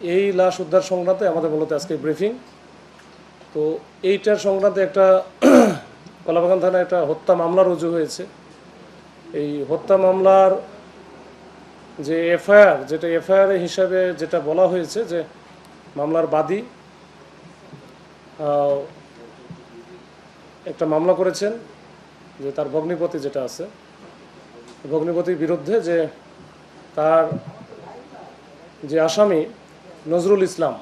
এই লাশ উদ্ধার সংক্রান্তে আমাদের মূলত আজকে ব্রিফিং তো এইটার সংক্রান্তে একটা কলাবাগান থানায় একটা হত্যা মামলা রুজু হয়েছে। এই হত্যা মামলার যে এফআইআর, যেটা এফআইআর হিসাবে যেটা বলা হয়েছে যে মামলার বাদী একটা মামলা করেছেন যে তার ভগ্নিপতি যেটা আছে। ভগ্নিপতির বিরুদ্ধে যে তার যে আসামি নজরুল ইসলাম,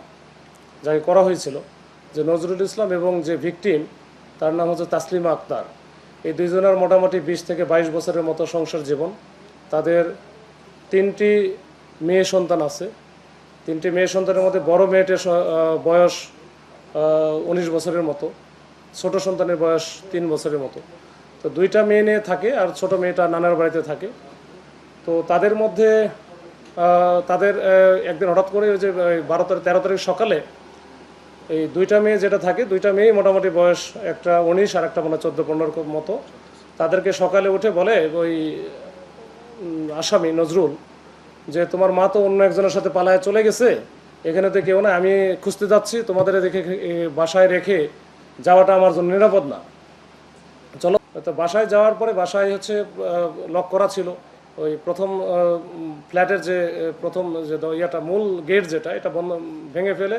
যাকে করা হয়েছিল, যে নজরুল ইসলাম এবং যে ভিকটিম, তার নাম হচ্ছে তাসলিমা আক্তার। এই দুইজনের মোটামুটি বিশ থেকে বাইশ বছরের মতো সংসার জীবন। তাদের তিনটি মেয়ে সন্তান আছে। তিনটি মেয়ে সন্তানের মধ্যে বড় মেয়েটির বয়স উনিশ বছরের মতো। ছোট সন্তানের বয়স তিন বছরের মতো। তো দুইটা মেয়ে নিয়ে থাকে আর ছোট মেয়েটা নানার বাড়িতে থাকে। তো তাদের মধ্যে তাদের একদিন হঠাৎ করে ওই যে বারো তারিখ, তেরো তারিখ সকালে এই দুইটা মেয়ে যেটা থাকে, দুইটা মেয়ে মোটামুটি বয়স একটা উনিশ আর একটা মনে চোদ্দ পনেরোর মতো। তাদেরকে সকালে উঠে বলে ওই আসামি নজরুল যে, তোমার মা তো অন্য একজনের সাথে পালায় চলে গেছে, এখানে তো কেউ না আমি খুঁজতে যাচ্ছি, তোমাদের দেখে বাসায় রেখে যাওয়াটা আমার জন্য নিরাপদ না। চলো, তো বাসায় যাওয়ার পরে বাসায় হচ্ছে লক করা ছিল। ওই প্রথম ফ্ল্যাটের যে প্রথম যে ইয়াটা, মূল গেট যেটা, এটা বন্ধ, ভেঙে ফেলে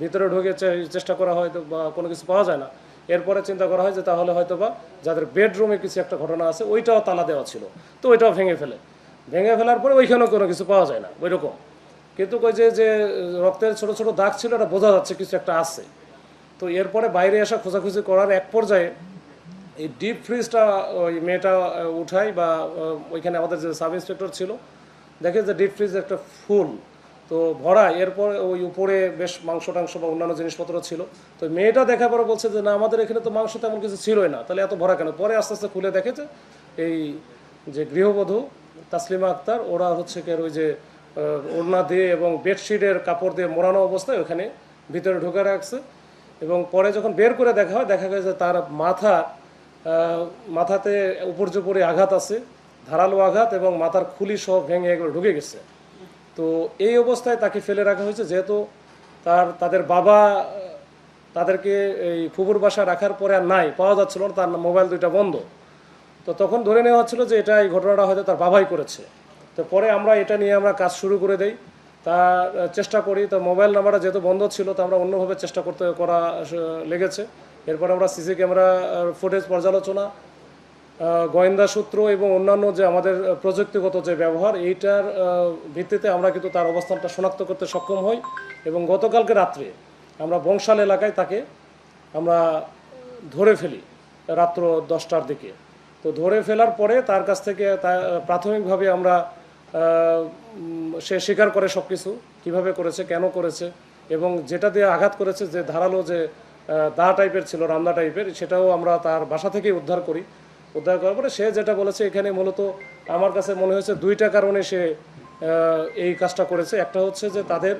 ভিতরে ঢুকে চেষ্টা করা হয় বা কোনো কিছু পাওয়া যায় না। এরপরে চিন্তা করা হয় যে তাহলে হয়তো বা যাদের বেডরুমে কিছু একটা ঘটনা আছে, ওইটাও তালা দেওয়া ছিল, তো ওইটাও ভেঙে ফেলে। ভেঙে ফেলার পরে ওইখানেও কোনো কিছু পাওয়া যায় না ওই রকম কিন্তু ওই যে যে রক্তের ছোট ছোট দাগ ছিল, এটা বোঝা যাচ্ছে কিছু একটা আছে। তো এরপরে বাইরে আসা খোঁজাখুঁজি করার এক পর্যায়ে এই ডিপ ফ্রিজটা ওই মেয়েটা উঠাই বা ওইখানে আমাদের যে সাব ইন্সপেক্টর ছিল, দেখে যে ডিপ ফ্রিজ একটা ফুল। তো ভরা এরপর ওই উপরে বেশ মাংস টাংস বা অন্যান্য জিনিসপত্র ছিল। তো মেয়েটা দেখার পরে বলছে যে, না, আমাদের এখানে তো মাংস তেমন কিছু ছিলই না। তাহলে এত ভরা কেন? পরে আস্তে আস্তে খুলে দেখে যে, এই যে গৃহবধূ, তাসলিমা আক্তার, ওরা হচ্ছে কি ওই যে ওড়না দিয়ে এবং বেডশিটের কাপড় দিয়ে মোড়ানো অবস্থায় ওখানে ভিতরে ঢুকে রাখছে। এবং পরে যখন বের করে দেখা হয়, দেখা গেছে তার মাথা মাথাতে উপর্যুপরি আঘাত আছে, ধারালো আঘাত এবং মাথার খুলি সব ভেঙে একবার ঢুকে গেছে। তো এই অবস্থায় তাকে ফেলে রাখা হয়েছে, যেহেতু তার, তাদের বাবা, তাদেরকে এই ফুবুর বাসা রাখার পরে আর নাই, পাওয়া যাচ্ছিল না, তার মোবাইল দুইটা বন্ধ। তো তখন ধরে নেওয়া হচ্ছিল যে এটা এই ঘটনাটা হয়তো তার বাবাই করেছে। তো পরে আমরা এটা নিয়ে আমরা কাজ শুরু করে দেই। তা চেষ্টা করি, তো মোবাইল নাম্বারটা যেহেতু বন্ধ ছিল, তো আমরা অন্যভাবে চেষ্টা করতে করা লেগেছে। এরপর আমরা সিসি ক্যামেরা ফুটেজ পর্যালোচনা গোয়েন্দা সূত্র এবং অন্যান্য যে আমাদের প্রযুক্তিগত যে ব্যবহার, এইটার ভিত্তিতে আমরা কিন্তু তার অবস্থানটা শনাক্ত করতে সক্ষম হই এবং গতকালকে রাত্রে আমরা বংশাল এলাকায় তাকে আমরা ধরে ফেলি রাত্র দশটার দিকে। তো ধরে ফেলার পরে তার কাছ থেকে প্রাথমিকভাবে আমরা সে স্বীকার করে সব কিছু কীভাবে করেছে, কেন করেছে এবং যেটা দিয়ে আঘাত করেছে, যে ধারালো যে দা টাইপের ছিল রান্না টাইপের, সেটাও আমরা তার বাসা থেকেই উদ্ধার করি। উদ্ধার করার পরে সে যেটা বলেছে এখানে মূলত আমার কাছে মনে হয়েছে দুইটা কারণে সে এই কাজটা করেছে। একটা হচ্ছে যে তাদের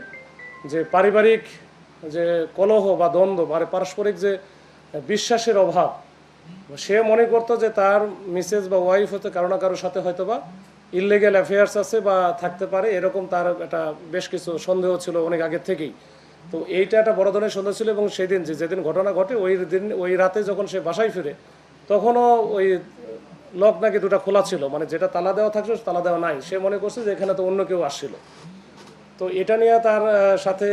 যে পারিবারিক যে কলহ বা দ্বন্দ্ব মানে পারস্পরিক যে বিশ্বাসের অভাব, সে মনে করতো যে তার মিসেস বা ওয়াইফ হতে কারও না কারোর সাথে হয়তো বা ইললিগেল অ্যাফেয়ার্স আছে বা থাকতে পারে, এরকম তার একটা বেশ কিছু সন্দেহ ছিল অনেক আগের থেকেই। তো এইটা একটা বড় ধরনের সন্দেহ ছিল এবং সেদিন যে যেদিন ঘটনা ঘটে, ওই দিন, ওই রাতে যখন সে বাসায় ফিরে, তখনও ওই লক নাকি দুটো খোলা ছিল। মানে যেটা তালা দেওয়া থাকছে তালা দেওয়া নাই। সে মনে করছে যে এখানে তো অন্য কেউ আসছিল। তো এটা নিয়ে তার সাথে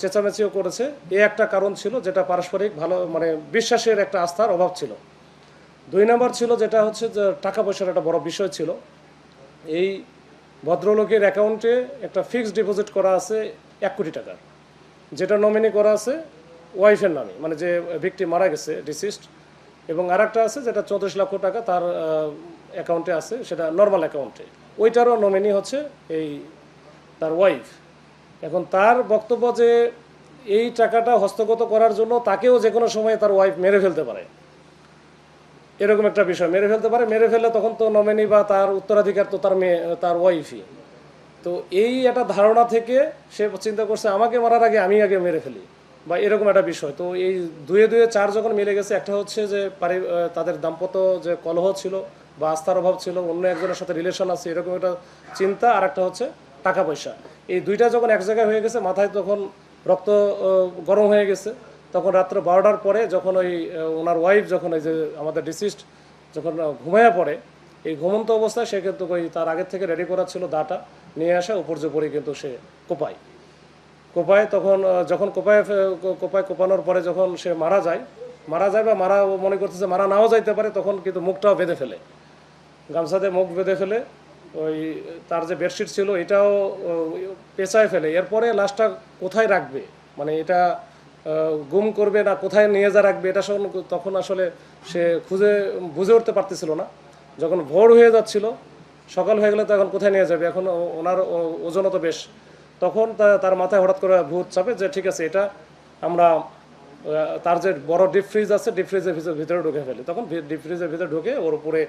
চেঁচামেচিও করেছে। এ একটা কারণ ছিল যেটা পারস্পরিক ভালো মানে বিশ্বাসের একটা আস্থার অভাব ছিল। দুই নম্বর ছিল যেটা হচ্ছে যে টাকা পয়সার একটা বড় বিষয় ছিল। এই ভদ্রলোকের অ্যাকাউন্টে একটা ফিক্সড ডিপোজিট করা আছে এক কোটি টাকার। যেটা নমিনি করা আছে ওয়াইফের নামে মানে যে ভিক্টি মারা গেছে ডিসিস্ট এবং আরেকটা আছে যেটা চৌত্রিশ লক্ষ টাকা তার অ্যাকাউন্টে আছে, সেটা নর্মাল অ্যাকাউন্টে ওইটারও নমিনি হচ্ছে এই তার ওয়াইফ এখন তার বক্তব্য যে এই টাকাটা হস্তগত করার জন্য তাকেও যে কোনো সময় তার ওয়াইফ মেরে ফেলতে পারে। এরকম একটা বিষয়, মেরে ফেলতে পারে, মেরে ফেললে তখন তো নমিনি বা তার উত্তরাধিকার তো তার মেয়ে, তার ওয়াইফই তো এই একটা ধারণা থেকে সে চিন্তা করছে, আমাকে মারার আগে আমি আগে মেরে ফেলি। বা এরকম একটা বিষয়। তো এই দুয়ে দুয়ে চার যখন মিলে গেছে, একটা হচ্ছে যে পারি তাদের দাম্পত্য যে কলহ ছিল বা আস্থার অভাব ছিল, অন্য একজনের সাথে রিলেশন আছে, এরকম একটা চিন্তা, আর একটা হচ্ছে টাকা পয়সা। এই দুইটা যখন এক জায়গায় হয়ে গেছে, মাথায় তখন রক্ত গরম হয়ে গেছে। তখন রাত্র বারোটার পরে যখন ওই ওনার ওয়াইফ যখন ওই যে আমাদের ডিসিস্ট যখন ঘুমাইয়া পড়ে, এই ঘুমন্ত অবস্থায় সে কিন্তু ওই তার আগের থেকে রেডি করা ছিল দাটা। নিয়ে আসা পরে কিন্তু সে কোপায়। কোপায় তখন যখন কোপায় কোপায় কোপানোর পরে যখন সে মারা যায় মারা যায় বা মারা মনে করতেছে মারা নাও যাইতে পারে, তখন কিন্তু মুখটাও বেঁধে ফেলে। গামছাতে মুখ বেঁধে ফেলে, ওই তার যে বেডশিট ছিল এটাও পেঁচায় ফেলে। এরপরে লাশটা কোথায় রাখবে? মানে এটা গুম করবে না কোথায় নিয়ে যা রাখবে, এটা তখন আসলে সে খুঁজে, বুঝে উঠতে পারতেছিল না। যখন ভোর হয়ে যাচ্ছিল সকাল হয়ে গেলে তো এখন কোথায় নিয়ে যাবে? এখন ওনার ওজনও তো বেশ। তখন তার মাথায় হঠাৎ করে ভূত চাপে যে, ঠিক আছে, এটা আমরা তার যে বড় ডিপ ফ্রিজ আছে ডিপ ফ্রিজের ভিতরে ভিতরে ঢুকে ফেলে। তখন ডিপ ফ্রিজের ভিতরে ঢুকে ওর উপরে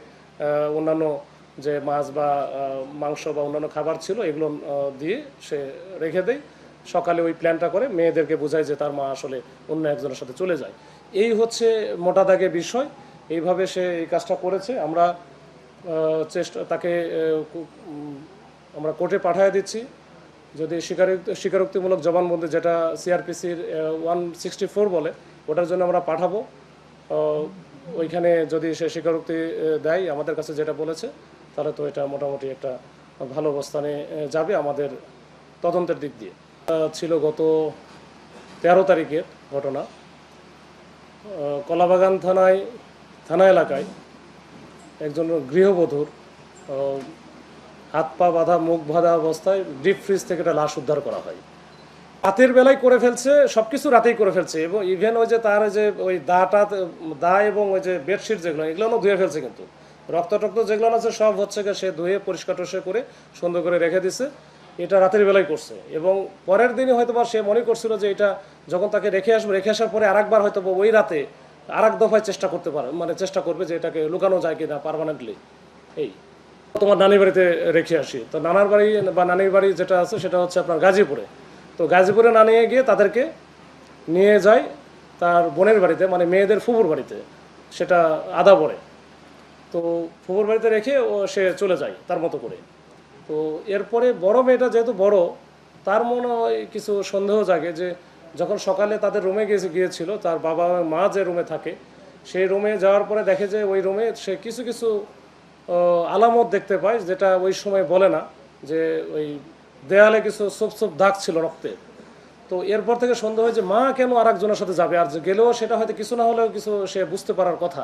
অন্যান্য যে মাছ বা মাংস বা অন্যান্য খাবার ছিল, এগুলো দিয়ে সে রেখে দেয়। সকালে ওই প্ল্যানটা করে মেয়েদেরকে বোঝায় যে, তার মা আসলে অন্য একজনের সাথে চলে যায়। এই হচ্ছে মোটা দাগে বিষয়। এইভাবে সে এই কাজটা করেছে। আমরা চেষ্টা, তাকে আমরা কোর্টে পাঠিয়ে দিচ্ছি। যদি স্বীকারোক্তি, স্বীকারোক্তিমূলক জবানবন্দি, যেটা সিআরপিসির ওয়ান সিক্সটি ফোর বলে, ওটার জন্য আমরা পাঠাবো। ওইখানে যদি সে স্বীকারোক্তি দেয়, আমাদের কাছে যেটা বলেছে, তাহলে তো এটা মোটামুটি একটা ভালো অবস্থানে যাবে আমাদের তদন্তের দিক দিয়ে। ছিল গত তেরো তারিখের ঘটনা। কলাবাগান থানায়, থানা এলাকায় একজন গৃহবধূর হাত পা বাঁধা, মুখ বাঁধা অবস্থায় ডিপ ফ্রিজ থেকে একটা লাশ উদ্ধার করা হয়। রাতের বেলায় করে ফেলছে সব কিছু রাতেই করে ফেলছে। এবং ইভেন ওই যে তার যে ওই দাটা, দা এবং ওই যে বেডশিট যেগুলো, এগুলো ধুয়ে ফেলছে কিন্তু। রক্ত টক্ত যেগুলো আছে, সব হচ্ছে সে ধুয়ে পরিষ্কার টরিষ্কার করে সুন্দর করে রেখে দিছে। এটা রাতের বেলায় করছে। এবং পরের দিনে হয়তো বা সে মনে করছিল যে এটা যখন তাকে রেখে আসবে, রেখে আসার পরে আরেকবার হয়তো ওই রাতে আরেক দফায় চেষ্টা করতে পারে মানে চেষ্টা করবে যে এটাকে লুকানো যায় কিনা পার্মানেন্টলি এই। তোমার নানির বাড়িতে রেখে আসি। তো নানার বাড়ি বা নানির বাড়ি যেটা আছে সেটা হচ্ছে আপনার গাজীপুরে। তো গাজীপুরে না নিয়ে গিয়ে তাদেরকে নিয়ে যায় তার বোনের বাড়িতে মানে মেয়েদের ফুপুর বাড়িতে। সেটা আদা পড়ে তো ফুপুর বাড়িতে রেখে ও সে চলে যায় তার মতো করে। তো এরপরে বড় মেয়েটা যেহেতু বড়, তার মনে হয় কিছু সন্দেহ জাগে যে যখন সকালে তাদের রুমে গিয়েছে গিয়েছিল, তার বাবা মা যে রুমে থাকে, সেই রুমে যাওয়ার পরে দেখে যে ওই রুমে সে কিছু কিছু আলামত দেখতে পায়, যেটা ওই সময় বলে না, যে ওই দেয়ালে কিছু সোপ সোপ দাগ ছিল রক্তের তো এরপর থেকে সন্দেহ হয় যে মা কেন আর একজনের সাথে যাবে? আর গেলেও সেটা হয়তো কিছু না হলেও কিছু সে বুঝতে পারার কথা।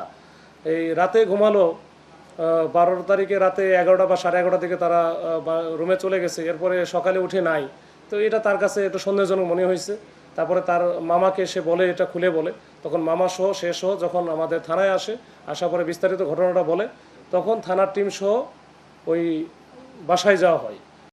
এই রাতে ঘুমালো বারো তারিখে রাতে এগারোটা বা সাড়ে এগারোটা দিকে তারা রুমে চলে গেছে। এরপরে সকালে উঠে নাই। তো এটা তার কাছে একটু সন্দেহজনক মনে হয়েছে। তারপরে তার মামাকে সে বলে, এটা খুলে বলে। তখন মামা সহ, সে সহ যখন আমাদের থানায় আসে, আসার পরে বিস্তারিত ঘটনাটা বলে, তখন থানার টিম সহ ওই বাসায় যাওয়া হয়।